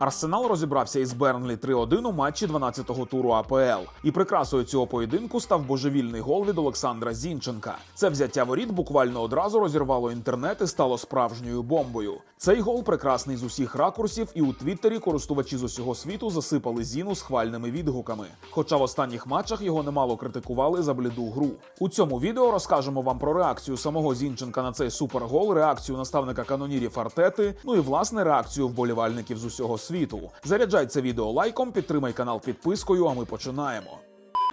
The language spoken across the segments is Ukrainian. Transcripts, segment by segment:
Арсенал розібрався із Бернлі 3-1 у матчі 12-го туру АПЛ. І прикрасою цього поєдинку став божевільний гол від Олександра Зінченка. Це взяття воріт буквально одразу розірвало інтернет і стало справжньою бомбою. Цей гол прекрасний з усіх ракурсів, і у Твіттері користувачі з усього світу засипали зіну схвальними відгуками. Хоча в останніх матчах його немало критикували за бліду гру. У цьому відео розкажемо вам про реакцію самого Зінченка на цей супергол, реакцію наставника канонірів Артети, ну і власне реакцію вболівальників з усього світу. Заряджай це відео лайком, підтримай канал підпискою. А ми починаємо.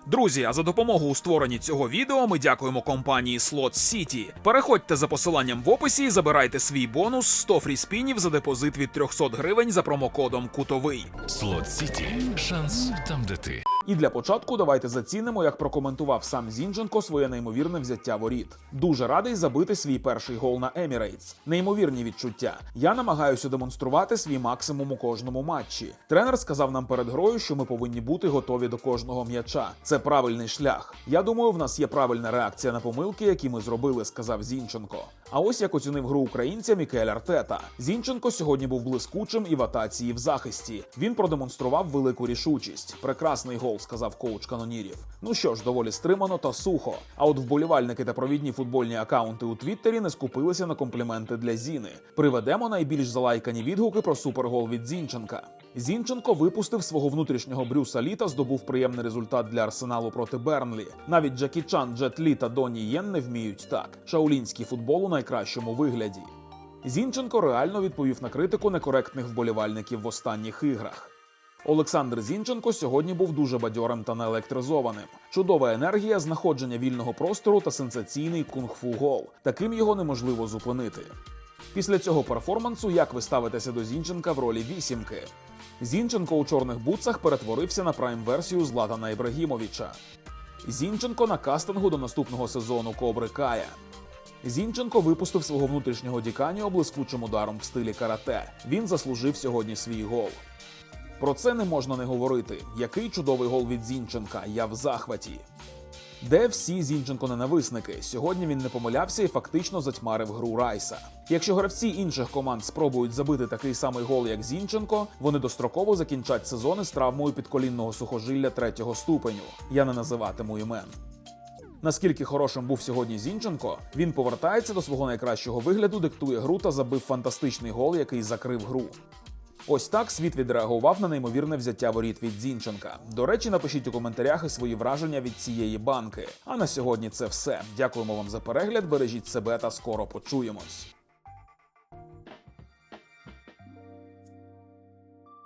Друзі, а за допомогу у створенні цього відео ми дякуємо компанії Slot City. Переходьте за посиланням в описі і забирайте свій бонус 100 фріспінів за депозит від 300 гривень за промокодом Кутовий. Slot City. Шанс там, де ти. І для початку давайте зацінимо, як прокоментував сам Зінченко своє неймовірне взяття воріт. Дуже радий забити свій перший гол на Емірейтс. Неймовірні відчуття. Я намагаюся демонструвати свій максимум у кожному матчі. Тренер сказав нам перед грою, що ми повинні бути готові до кожного м'яча. Це правильний шлях. Я думаю, в нас є правильна реакція на помилки, які ми зробили, сказав Зінченко. А ось як оцінив гру українця Мікель Артета. Зінченко сьогодні був блискучим і в атаці, і в захисті. Він продемонстрував велику рішучість. Прекрасний гол, сказав коуч канонірів. Ну що ж, доволі стримано та сухо. А от вболівальники та провідні футбольні акаунти у Твіттері не скупилися на компліменти для Зіни. Приведемо найбільш залайкані відгуки про супергол від Зінченка. Зінченко випустив свого внутрішнього Брюса Лі та здобув приємний результат для арсеналу проти Бернлі. Навіть Джекі Чан, Джет Лі та Доні Єн не вміють так. Шаулінський футбол у найкращому вигляді. Зінченко реально відповів на критику некоректних вболівальників в останніх іграх. Олександр Зінченко сьогодні був дуже бадьорим та наелектризованим. Чудова енергія, знаходження вільного простору та сенсаційний кунг-фу гол. Таким його неможливо зупинити. Після цього перформансу як ви ставитеся до Зінченка в ролі вісімки? Зінченко у чорних бутсах перетворився на прайм-версію Златана Ібрагімовича. Зінченко на кастингу до наступного сезону Кобри Кая. Зінченко випустив свого внутрішнього Діканіо блискучим ударом в стилі карате. Він заслужив сьогодні свій гол. Про це не можна не говорити. Який чудовий гол від Зінченка. Я в захваті. Де всі Зінченко-ненависники? Сьогодні він не помилявся і фактично затьмарив гру Райса. Якщо гравці інших команд спробують забити такий самий гол, як Зінченко, вони достроково закінчать сезони з травмою підколінного сухожилля третього ступеню. Я не називатиму імен. Наскільки хорошим був сьогодні Зінченко, він повертається до свого найкращого вигляду, диктує гру та забив фантастичний гол, який закрив гру. Ось так світ відреагував на неймовірне взяття воріт від Зінченка. До речі, напишіть у коментарях і свої враження від цієї банки. А на сьогодні це все. Дякуємо вам за перегляд. Бережіть себе та скоро почуємось.